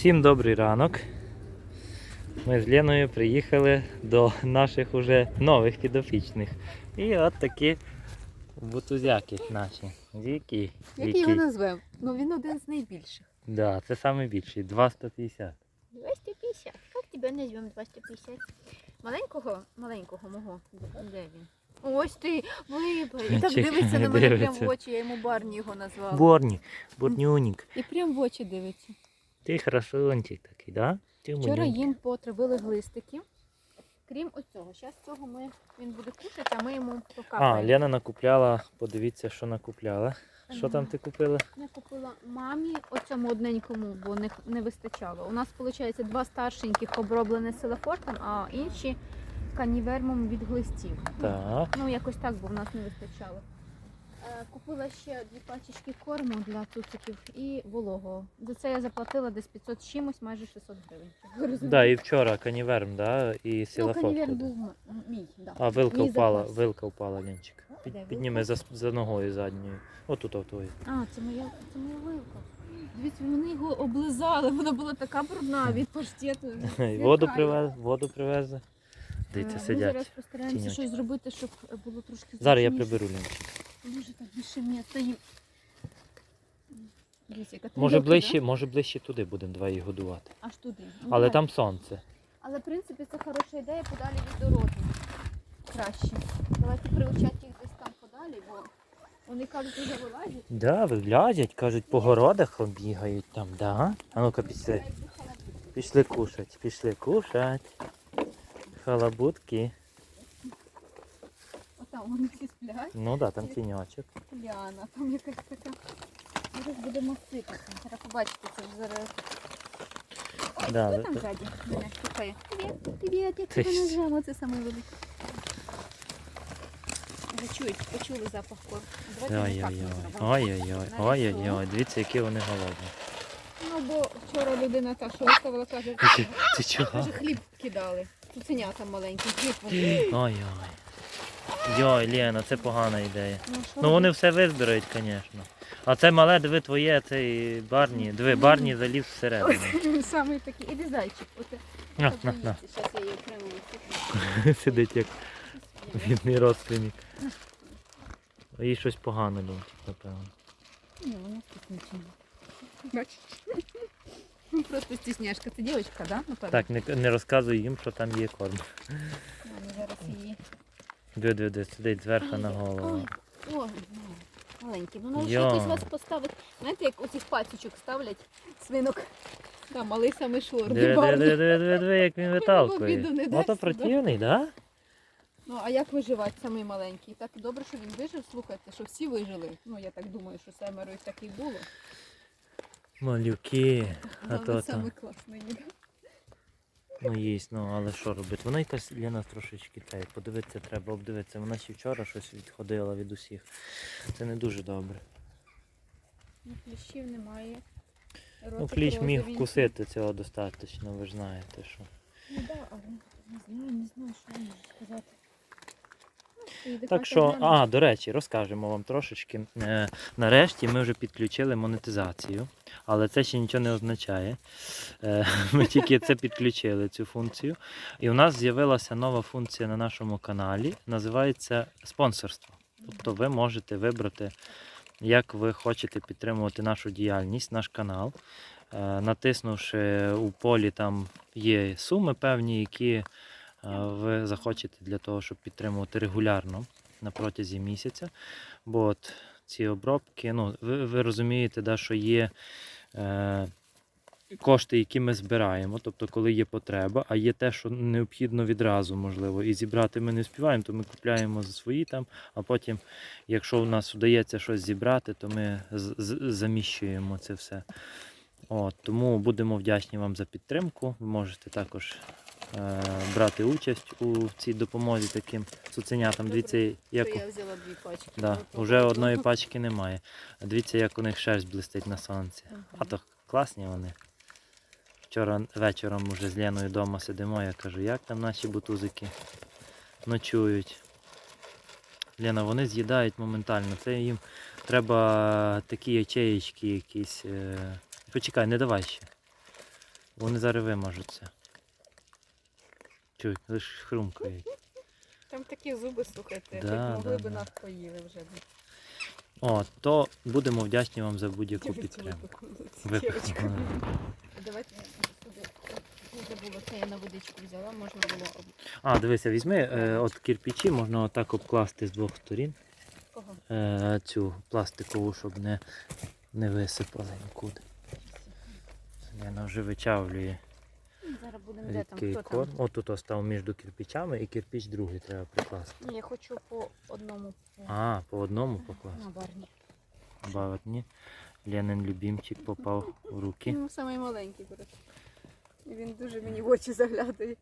Всім добрий ранок. Ми з Леною приїхали до наших уже нових підопічних. І от такі бутузяки наші. Які? Як його назвемо? Ну він один з найбільших. Да, це найбільший, 250. 250. Як тебе назвемо 250? Маленького, маленького мого. Де він? Ось ти, вибай. І так дивиться на мене прямо в очі, я йому Барні його назвала. Борні, борнюнік. І прям в очі дивиться. Ти красунчик такий, да? Ти Вчора манюнька. їм потребили глистики. Крім оцього. Зараз цього ми, він буде кушати, а ми йому А, покапаємо. Лена накупляла, подивіться, що накупляла. Що там ти купила? Я купила мамі оцьому одненькому, бо не, не вистачало. У нас, виходить, два старшеньких оброблені селефортом, а інші канівермом від глистів. Так. Ну, якось так, бо в нас не вистачало. Купила ще дві пачечки корму для цуциків і вологого. За це я заплатила десь 500 чимось, майже 600 гривень. Ви розумієте? Да, і вчора каніверм, да, і ну, сілафок. канівер був м- мій, да. А вилка Мій впала, запас. вилка впала, Ленчик. Де Під, підніми за, за ногою задньою. Отут от твою. А, це моя, це моя вилка. Дивіться, вони його облизали, вона була така брудна від паштету. Воду Злякає. привез, воду привезли. Е, Дивіться, Ми сидять. зараз постараємося тіньочки. щось зробити, щоб було трошки Зараз я зручніше. приберу Ленчик. Може так більше м'яса їм. Може ближче, може ближче туди будемо два їх годувати. Аж туди. Ну, Але давай. там сонце. Але в принципі це хороша ідея подалі від дороги. Краще. Давайте приучати їх десь там подалі, бо вони кажуть, вже вилазять. Да, вилазять, кажуть, по городах бігають там, да? А ну-ка пішли. Пішли кушать, пішли кушать. Халабутки. Отам вони всі сплять. Ну да, там тіньочок. Ляна, там якась така. Зараз будемо сипати. Зараз побачите, це вже зараз. Ой, Да, хто там ззаді? Мене штукає. Привіт, привіт, як тебе ж- назвемо, це саме велике. Вже чують, почули запах так Ой-ой-ой. Ой-ой-ой. Ой-ой-ой. Дивіться, які вони голодні. Ну, бо вчора людина та, що виставила, каже, Ти, ти чого? каже, хліб кидали. Цуценята маленькі, хліб вони. Ой-ой. Йой, Лена, це погана ідея. Ну, що Ну вони все визбирають, звісно. А це мале, диви твоє, цей Барні. Диви, Барні заліз всередину. робити? Саме такий. Іди зайчик. Оце. На, на, на. Зараз я її окремо. Сидить як бідний родственник. Їй щось погано, Лінчик, напевно. Ні, вона стіснична. Бачиш? Ну, Просто стісняшка. Це дівчинка, да? Напевно? Так, не, не розказуй їм, що там є корм. Вони зараз її. Диви, диви, диви, сидить зверху на голову. Ой, ой, ну, маленький. Ну, може Йо. вас поставить. Знаєте, як оцих пацючок ставлять свинок. Там малий саме шор. Диви, диви, диви, диви, диви, диви, як він виталкує. Ото противний, да? Ну, а як виживати самий маленький? Так добре, що він вижив, слухайте, що всі вижили. Ну, я так думаю, що семеро їх так і було. Малюки. А то саме класний. Ну їсть, ну але що робити? Вона якась для нас трошечки та Подивитися треба, обдивитися. Вона ще вчора щось відходила від усіх. Це не дуже добре. Ну, кліщів немає. Ну, кліщ міг розовенький. вкусити цього достатньо, ви ж знаєте, що. Ну так, да, але не знаю, не знаю, що можу сказати. Так що, а, до речі, розкажемо вам трошечки. Е, нарешті ми вже підключили монетизацію, але це ще нічого не означає. Е, ми тільки це підключили, цю функцію. І у нас з'явилася нова функція на нашому каналі, називається спонсорство. Тобто ви можете вибрати, як ви хочете підтримувати нашу діяльність, наш канал. Е, Натиснувши у полі, там є суми певні, які ви захочете для того, щоб підтримувати регулярно на протязі місяця. Бо от ці обробки, ну, ви, ви розумієте, да, що є е, кошти, які ми збираємо, тобто коли є потреба, а є те, що необхідно відразу, можливо, і зібрати ми не співаємо, то ми купляємо за свої там, а потім, якщо у нас вдається щось зібрати, то ми заміщуємо це все. От, тому будемо вдячні вам за підтримку. Ви можете також брати участь у цій допомозі таким цуценятам. Дивіться, як я взяла дві пачки. да, Готово. вже одної пачки немає. Дивіться, як у них шерсть блистить на сонці. Ага. А то класні вони. Вчора вечором уже з Леною вдома сидимо, я кажу, як там наші бутузики ночують. Лена, вони з'їдають моментально. Це їм треба такі ячеїчки якісь. е, Почекай, не давай ще. Вони зараз вимажуться. Чуй, лиш хрумкають. Там такі зуби, слухайте, Да, хоч могли да, би да. нас поїли вже. О, то будемо вдячні вам за будь-яку підтримку. Давайте. Не забула, це я на водичку взяла, можна було об- А, дивися, візьми е, от кирпичі, можна отак обкласти з двох сторін кого. е, цю пластикову, щоб не, не висипали нікуди. Вона вже вичавлює Зараз будемо де там, хто корм. там. От тут остав між кирпичами і кирпич другий треба прикласти. Ні, я хочу по одному А, по одному покласти. на барні. Бавитні. Ленин любимчик попав в руки. Ну, самий маленький, коротше. І він дуже мені в очі заглядає.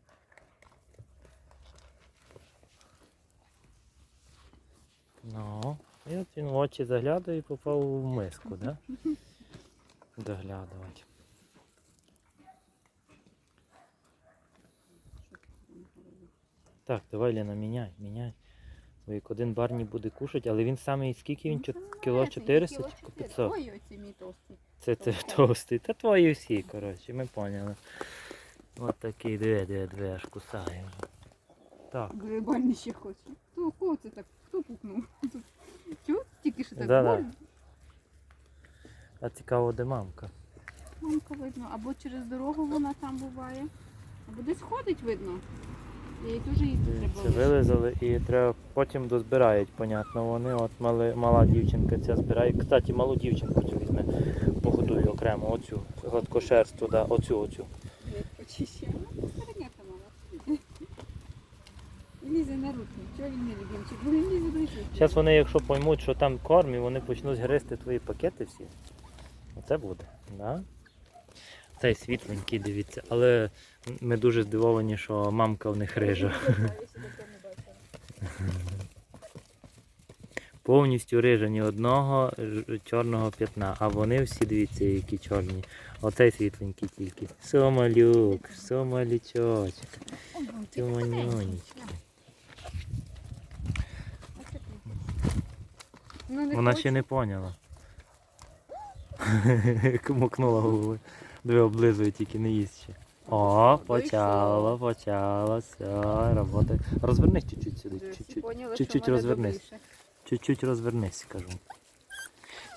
Ну, і от він в очі заглядає і попав в миску, да? Доглядувати. Так, давай, Лена, міняй, міняй. Бо як один барні буде кушати, але він самий скільки він? Ну, Чо- Кіло 400 кіло чи 500? Ой, оці мій товстий. Це ти товстий. Та твої всі, коротше, ми поняли. От такий, диви, диви, диви, аж кусає вже. Так. Глибальний ще хоче. Хто, кого це так? Хто пукнув? Тут- Чого? Тільки що так Да-да. больно? А цікаво, де мамка. Мамка видно. Або через дорогу вона там буває. Або десь ходить видно. Їй дуже їсти треба. Це вилизали і треба потім дозбирають, понятно. Вони от мали, мала дівчинка ця збирає. Кстати, малу дівчинку цю візьме, погодую окремо, оцю гладкошерсту, да, оцю, оцю. Почищає. Ну. Лізе на руки. Чого він не любимчик? Бо він лізе до руки. Зараз вони, якщо поймуть, що там корм, і вони почнуть гризти твої пакети всі. Оце буде, да? Цей світленький, дивіться. Але ми дуже здивовані, що мамка в них рижа. Повністю рижа ні одного чорного п'ятна, а вони всі дивіться, які чорні. Оцей світленький тільки. Сомалюк, сомалючочок, тюманюнечки. Ну, Вона ще не поняла. Мокнула головою. Диви, облизує, тільки не їсть ще. О, почала, почала, все, робота. Розвернись чуть-чуть сюди, чуть-чуть. чуть-чуть розвернись. Чуть-чуть розвернись, кажу.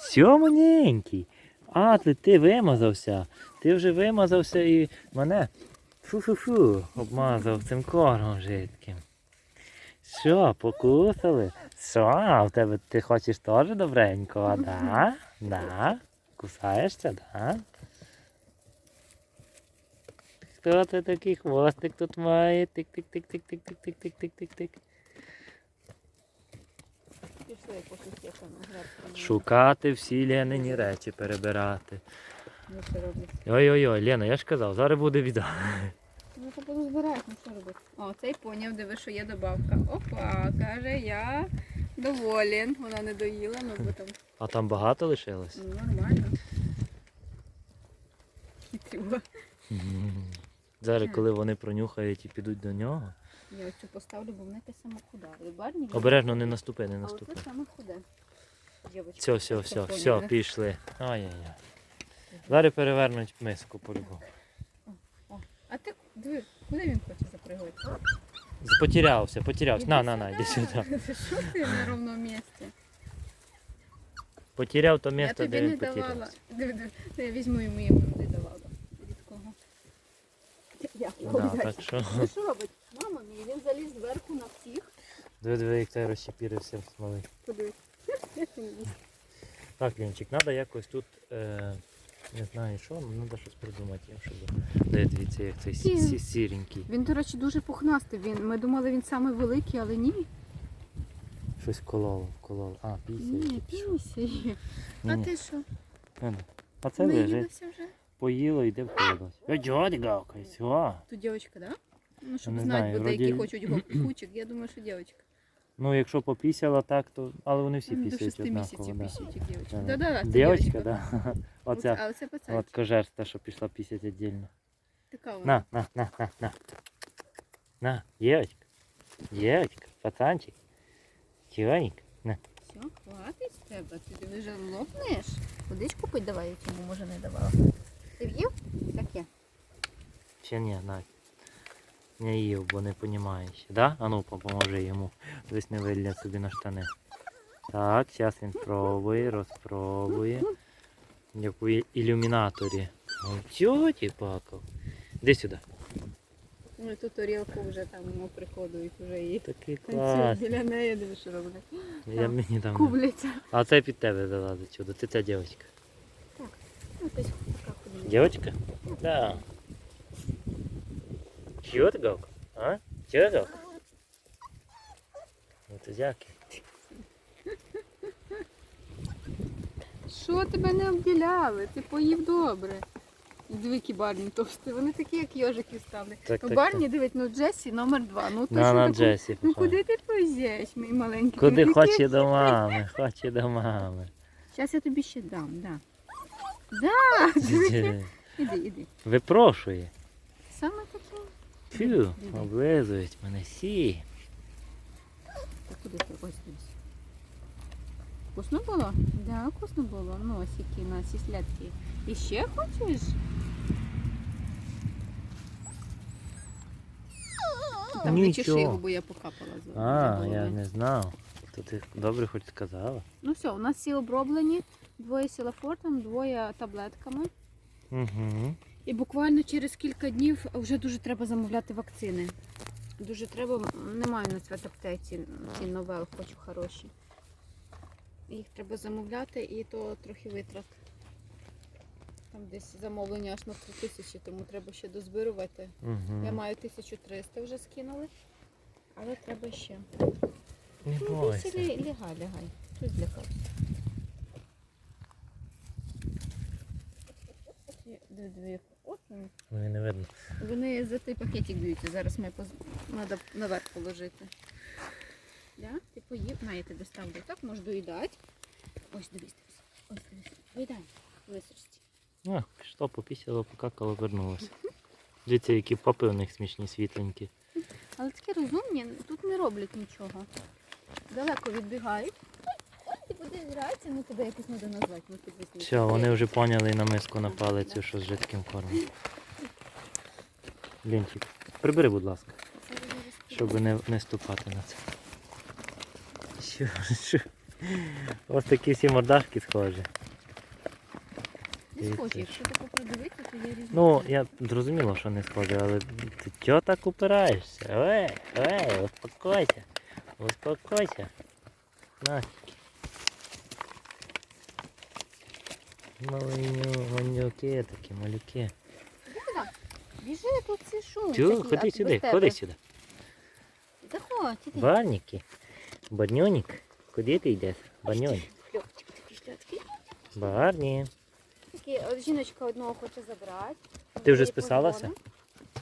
Сьомоненький. А, ти, ти вимазався. Ти вже вимазався і мене фу-фу-фу обмазав цим кормом жидким. Що, покусали? Що, в тебе ти хочеш теж добренького, да? Да? Кусаєшся, да? Хто ти такий хвостик тут має? Тик-тик-тик-тик-тик-тик-тик-тик-тик-тик-тик. Шукати всі Ленині речі, перебирати. Ну? Ой-ой-ой, Лена, я ж казав, зараз буде біда. Ну, то буду збирати, ну що робити? О, цей поняв, диви, що є добавка. Опа, каже, я доволен. Вона не доїла, ну бо там А там багато лишилось? ну, нормально. Хитрюга. Зараз, коли вони пронюхають і підуть до нього. Я ось цю поставлю, бо вона те саме худа. Обережно не наступи, не наступи. оце саме худе. Все, все, все, все, пішли. Ай-яй-яй. Зараз перевернуть миску по-любому. А ти диви, куди він хоче запригати? Потерявся, потерявся. На, на, на, Іди йди сюди. Що ти на ровному місці? Потеряв то місце, де він потерявся. Диви, диви, Я візьму йому йому не давала. Від кого? Я Да, так що. Це що робить? Мама мій, він заліз зверху на всіх. Диви, диви, як той розчепірився в смоли. Подивись. Як? Так, Лінчик, треба якось тут, е, не знаю що, треба щось придумати, щоб. Де дивіться, як цей сі- сі- сіренький. Він, до речі, дуже пухнастий. Він, ми думали, він самий великий, але ні. Щось кололо, кололо. А, після. Ні, пішов. пісі. А ти що? А це лежить. Наїлася вже? Поїло, йде в холодос. А чого ти гавкаєш? О. Тут дівчинка, так? Да? Ну, щоб Не знати, знаю, бо деякі вроді- хочуть гу- кучик. Я думаю, що дівчинка. Ну, якщо попісяла так, то. Але вони всі Ну, До пісяють 6 однаково. місяців Да. пісють, як дівчинка. Да, Да, да, да, це Дівчинка, дівчинка. да. Оця. А оце От пацанчик. кожерста, що пішла пісять віддільно. Така вона. На, на, на, на, на. На, девочка. Девочка, пацанчик. Тихонько. На. Все, хватить з тебе. Ти диви, вже лопнеш. Водичку пить давай, я цьому може не давала. Ти в'їв? Таке. Ще ні, Надь. Не їв, бо не понімає ще. Да? А ну поможи йому. Десь не вилля собі на штани. Так, зараз він пробує, розпробує. Як у ілюмінаторі. Чого ти пакав? Іди сюди. Ну, ту тарілку вже там ну, приходують, вже її. Такий клас. біля неї, диви, що роблять. Я мені там. Кубляться. А це під тебе залазить чудо. Ти ця дівчинка. Ну, десь така ходить. Девочка? Да. Ты? А? Гавка? Это зяки. Що тебе не обділяли? Ти поїв добре. Диви, які барні товсті. Вони такі, як йожики стали. Так, ну, так, барні, дивись, ну Джесі номер два. Ну точно На, на таку- Джесі. Ну похоже. куди ти повезеш, мій маленький? Куди хоче до мами, хоче до мами. Зараз я тобі ще дам, да. Да. Іди, іди. Випрошує. Саме таке. Фу, облизують мене всі. Та куди ти? Ось дивись. Вкусно було? Да, вкусно було. Носики у нас і ще хочеш? Там не чеши його, бо я покапала з з А, голови. я не знав. То ти добре хоч сказала. Ну все, у нас всі оброблені. Двоє сілафортом, двоє таблетками. Угу. І буквально через кілька днів вже дуже треба замовляти вакцини. Дуже треба, немає на цвет аптеці, ці новел, хочу хороші. Їх треба замовляти і то трохи витрат. Там десь замовлення аж на 3 тисячі, тому треба ще дозбирувати. Угу. Я маю 1300 вже скинули, але треба ще. Не Ну, бойся. лягай, лягай. Хтось злякався. Є- Диви, диви, як- От він. Ну, і не видно. Вони за той пакетик б'ються. Зараз ми поз... треба наверх положити. Да? Ти поїв, на я тебе ставлю. Так можеш доїдати. Ось дивись, дивись. Ось дивись. Доїдай. Височці. А, пішло, попісяло, покакало, вернулося. Дивіться, які папи у них смішні, світленькі. Але такі розумні, тут не роблять нічого. Далеко відбігають. Ти будеш гратися, ну тебе якось треба назвати, підвісні. Все, вони вже поняли і на миску на палицю, що з жидким кормом. Лінчик, прибери, будь ласка, щоб не, не ступати на це. Що, що? Ось такі всі мордашки схожі. Не схожі, якщо таку придивитися, то є різні. Ну, я зрозуміло, що не схожі, але ти чого так упираєшся? Ей, ей, успокойся. Успокойся. Настя. Маленьо, манюки такі, малюки. Біжи, тут ці такі, Ходи сюди, ходи сюди. Заходь, іди. Барніки. Барньонік. Куди ти йдеш? Барньонік. Шляцький. Барні. Такі, жіночка одного хоче забрати. Ти вже списалася?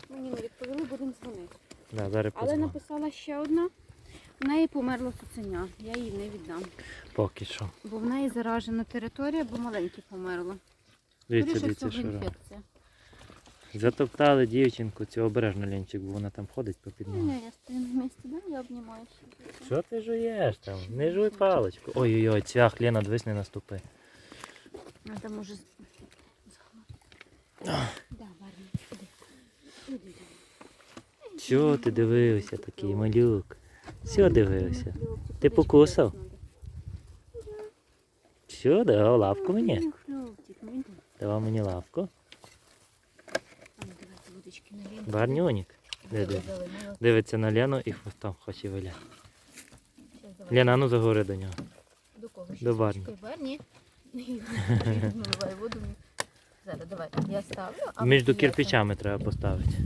Мені не відповіли, будемо дзвонити. Да, зараз Але позвоню. написала ще одна. В неї померло цуценя. Я їй не віддам. Поки що. Бо в неї заражена територія, бо маленьке померло. Дивіться, дивіться, що робить. Затоптали дівчинку, цю обережно Ленчик, бо вона там ходить по Ні, ні, я стою на місці, да? я обнімаю. Що ти жуєш там? Не жуй паличку. Ой-ой-ой, цвях, Лена, дивись, не наступи. Надо може. з- Да, іди. Чого ти дивився такий малюк? Все дивився. Ти покусав? Що, давав лапку мені? Давав мені лапку. Наліємо. Барнюнік. Дивиться на Лену і хвостом хоче виляти. Давай. Лена, ну заговори до нього. До кого? До Барні. Барні. Зараз, давай. Я ставлю. Між кирпичами треба поставити.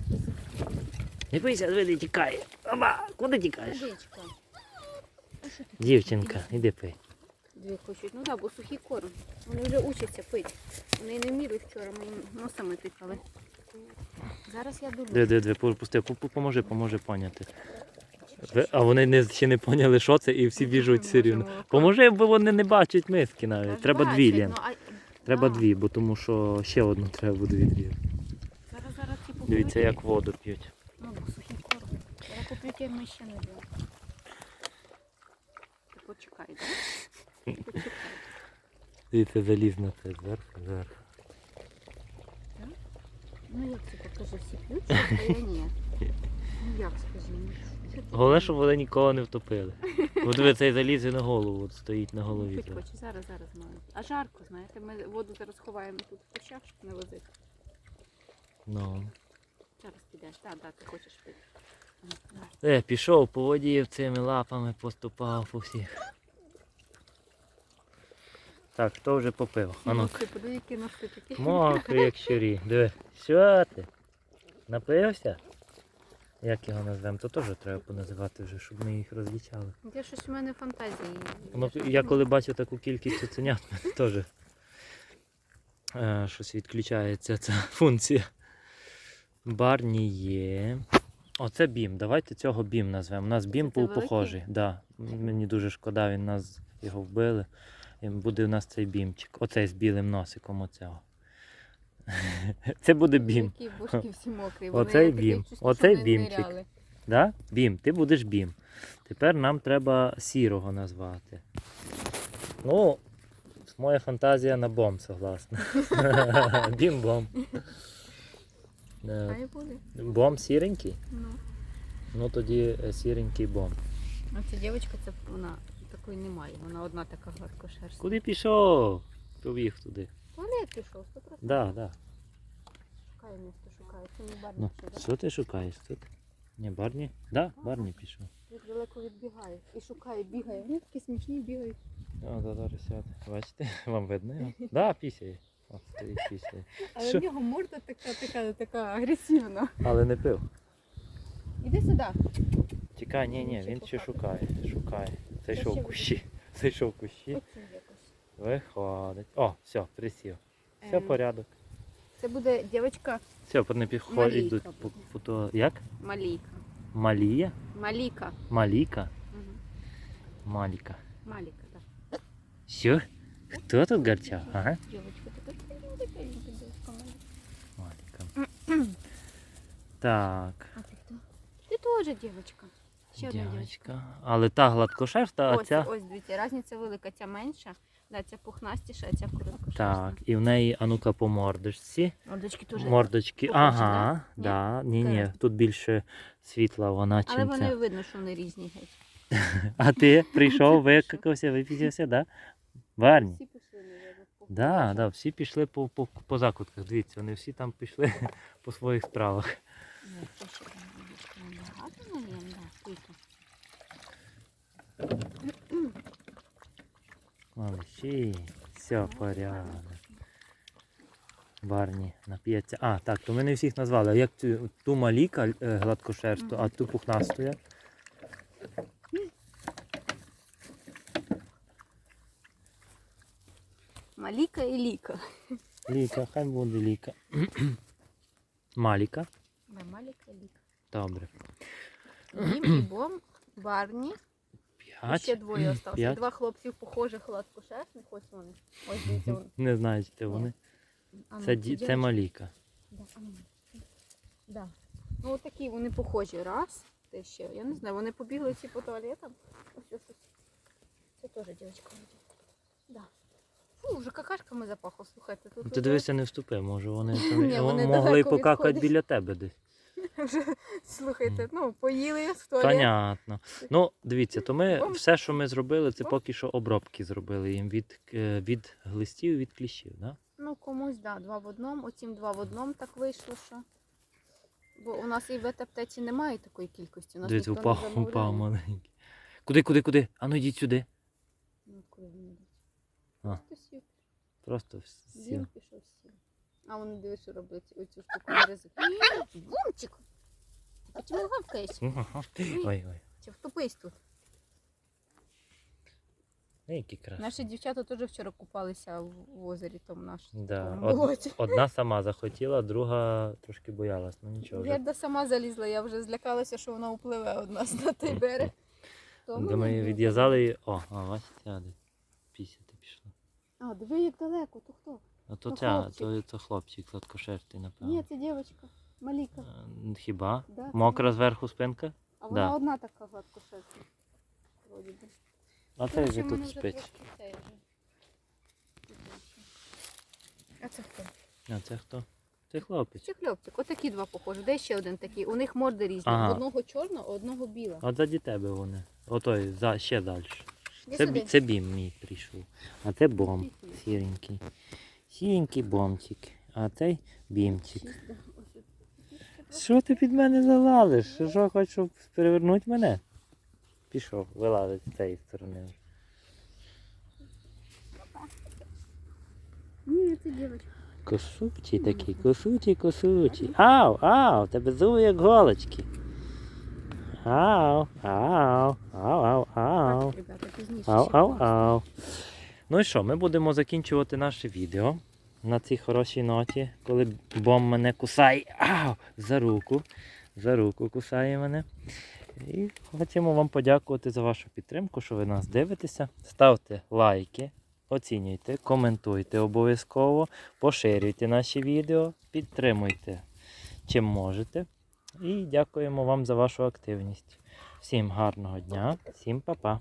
Бийся, види тікає. Оба, куди тікаєш? Водичка. А що ти? Дівчинка, іди пий. Дві хочуть. Ну так, бо сухий корм. Вони вже учаться пити. Вони не вміли вчора, ми їм носами тикали. Зараз я Диви, думаю. диви, диви, пусти, Пу- пу- поможи, поможи поняти. Ви- А вони не, ще не поняли, що це, і всі біжуть все рівно. Поможи, бо вони не бачать миски навіть. Треба дві, Лен. Треба дві, бо тому що ще одну треба буде відрізати. Зараз, зараз ці Дивіться, як воду п'ють. Ну, бо сухий корм. Куплю ми ще не було. Ти почекай, так? Почекай. Дивіться, заліз на це зверху, зверху. Ну як це покажи, всі ключі, а я ні. Ну як скажи? ну, ти Головне, щоб вони нікого не втопили. От ви цей залізе на голову, от стоїть на голові. Хоч зараз. хочу, зараз, зараз маю. А жарко, знаєте, ми воду зараз ховаємо тут в кущах, щоб не возити. Ну. Зараз підеш. Так, так, ти хочеш пити. Е, пішов по воді цими лапами, поступав по всіх. Так, хто вже попив? Такі. мокрий, як щурі. Диви, що ти? Напився? Як його назвемо? То теж треба поназивати вже, щоб ми їх розлічали. Я щось у мене фантазії. Ну, я коли бачу таку кількість цуценят, мене теж е, щось відключається ця функція. Барні є. Оце бім. Давайте цього бім назвемо. У нас бім Це був великий? похожий. Да. Мені дуже шкода, він нас його вбили. І буде у нас цей бімчик. Оцей з білим носиком оцього. Це буде бім. Які бушки всі мокрі. Оцей Вони таке бім. чувство, Оцей бімчик. ниряли. Да? Бім, ти будеш бім. Тепер нам треба сірого назвати. Ну, моя фантазія на бом, согласна. Бім-бом. Е, Хай буде. Бом сіренький? Ну. Ну тоді е, сіренький бом. А ця дівчинка, це вона такої немає. Вона одна така гладкошерстна. Куди пішов? Побіг туди. Туалет пішов, 100%. Да, да. Шукає місто, шукає. Це не барні Ну, ще, що ти шукаєш тут? Ні, Барні? Да, Барні пішов. Він далеко відбігає. І шукає, бігає. Вони такі смішні бігають. О, да, зараз сяде. Бачите? Вам видно його? Да, пісяє. О. Але Що? в нього морда така, така, така агресивна. Але не пив. Іди сюди. Тікай, ні, ні, він ще шукає, шукає. Зайшов в кущі. Зайшов в кущі. Якось. Виходить. О, все, присів. Все Ем, порядок. Це буде дівчинка Все, не підходять, Малійка йдуть по, буде. по то. Як? Маліка. Малія? Маліка. Маліка? Угу. Маліка. Маліка, так. Що? Хто тут гарчав? Ага. Дівчинка така. така дівчинка Маліка. Маліка. Так, А ти хто? Ти теж дівчинка. Ще одна дівчинка. Але та гладкошерста, а Ось, ця. ось дивіться, різниця велика, ця менша, да, ця пухнастіша, а ця короткошерстна. Так, і в неї, а ну-ка, по мордочці. Мордочки теж. Мордочки. похожі, Ага, да? да. Ні, тут більше світла вона, чим Але ця. вони видно, що вони різні геть. А ти прийшов, викакався, випісявся, да? Барні. Всі пішли, Да, пляжу. да, всі пішли по, по, по закутках. Дивіться, вони всі там пішли по своїх справах. Багато, наверное, да. Молодці, все, порядок. Барні нап'ється. А, так, то ми не всіх назвали. А як цю ту маліка е, гладкошерсту, а ту пухнасту як? Маліка і ліка. Ліка, хай буде ліка. Маліка. Добре. І Барні. П'ять. ще двоє осталося. П'ять. Два хлопців похожих гладкошерстних, ось вони. Ось дивіться вони. Не знаю, чи це вони. А ну, Це, ці ді- це маліка. Да, а ну, да. Ну от такі вони похожі. Раз, те ще. Я не знаю, вони побігли всі по туалетам. Ось ось ось. Це теж дівчинка. Да. Фу, вже какашками запахло, слухайте. Тут Ти дивися, не вступи, може вони там Ні, вони могли далеко покакати відходять. біля тебе десь. вже, слухайте, ну, поїли в туалет. Понятно. Ну, дивіться, то ми все, що ми зробили, це поки що обробки зробили їм від, е, від глистів, від кліщів. Да? Ну, комусь, да, два в одному, оцім два в одному так вийшло, що. Бо у нас і в аптеці немає такої кількості. У нас Дивіться, ніхто не упав, замовляє. упав маленький. Куди, куди, куди? Ану йдіть сюди. Ну, куди він йде? А. Просто сів. Просто сіл. Він пішов сів. А вони дивись, що робить оцю штуку на ризик. Бумчик! Ти чому гавкаєш? Ой, ой. Чи втопись тут? Які красиві. Наші дівчата теж вчора купалися в озері тому наш. Да. Од- Одна сама захотіла, друга трошки боялась. Ну нічого. Я Вже. сама залізла, я вже злякалася, що вона впливе од нас на той берег. Тому ми відв'язали її. О, а бачите, сяде. Пісяти пішла. А, диви, як далеко, то хто? А то Ну, ця, хлопчик. то, то хлопчик сладкошерстий, напевно. Ні, це дівчинка. Маліка. Е, Хіба? Да, це Мокра зверху спинка? А вона Да. одна така гладкошерстна. Вроді би. А цей Коротше, вже тут спить. вже. А це хто? А це хто? Це хлопець. Це хлопчик. Отакі два похожі. Де ще один такий? У них морди різні. Ага. Одного чорного, одного біла. От заді тебе вони. Отой, за, ще далі. Це, сюди. бі- це бім мій прийшов. А це бом. Сіренький. Сіренький бомчик. А цей бімчик. Що ти під мене залазиш? Що, хочеш щоб перевернути мене? Пішов, вилазить з цієї сторони. Ні, це дівчинка. Косучий такий, косучий, косучий. Ау, ау, тебе зуби як голочки. Ау, ау, ау, ау, ау. Ау, ау, ау. Ну і що, ми будемо закінчувати наше відео на цій хорошій ноті, коли бом мене кусає ау, за руку. За руку кусає мене. І хочемо вам подякувати за вашу підтримку, що ви нас дивитеся. Ставте лайки, оцінюйте, коментуйте обов'язково, поширюйте наші відео, підтримуйте чим можете. І дякуємо вам за вашу активність. Всім гарного дня, всім па-па.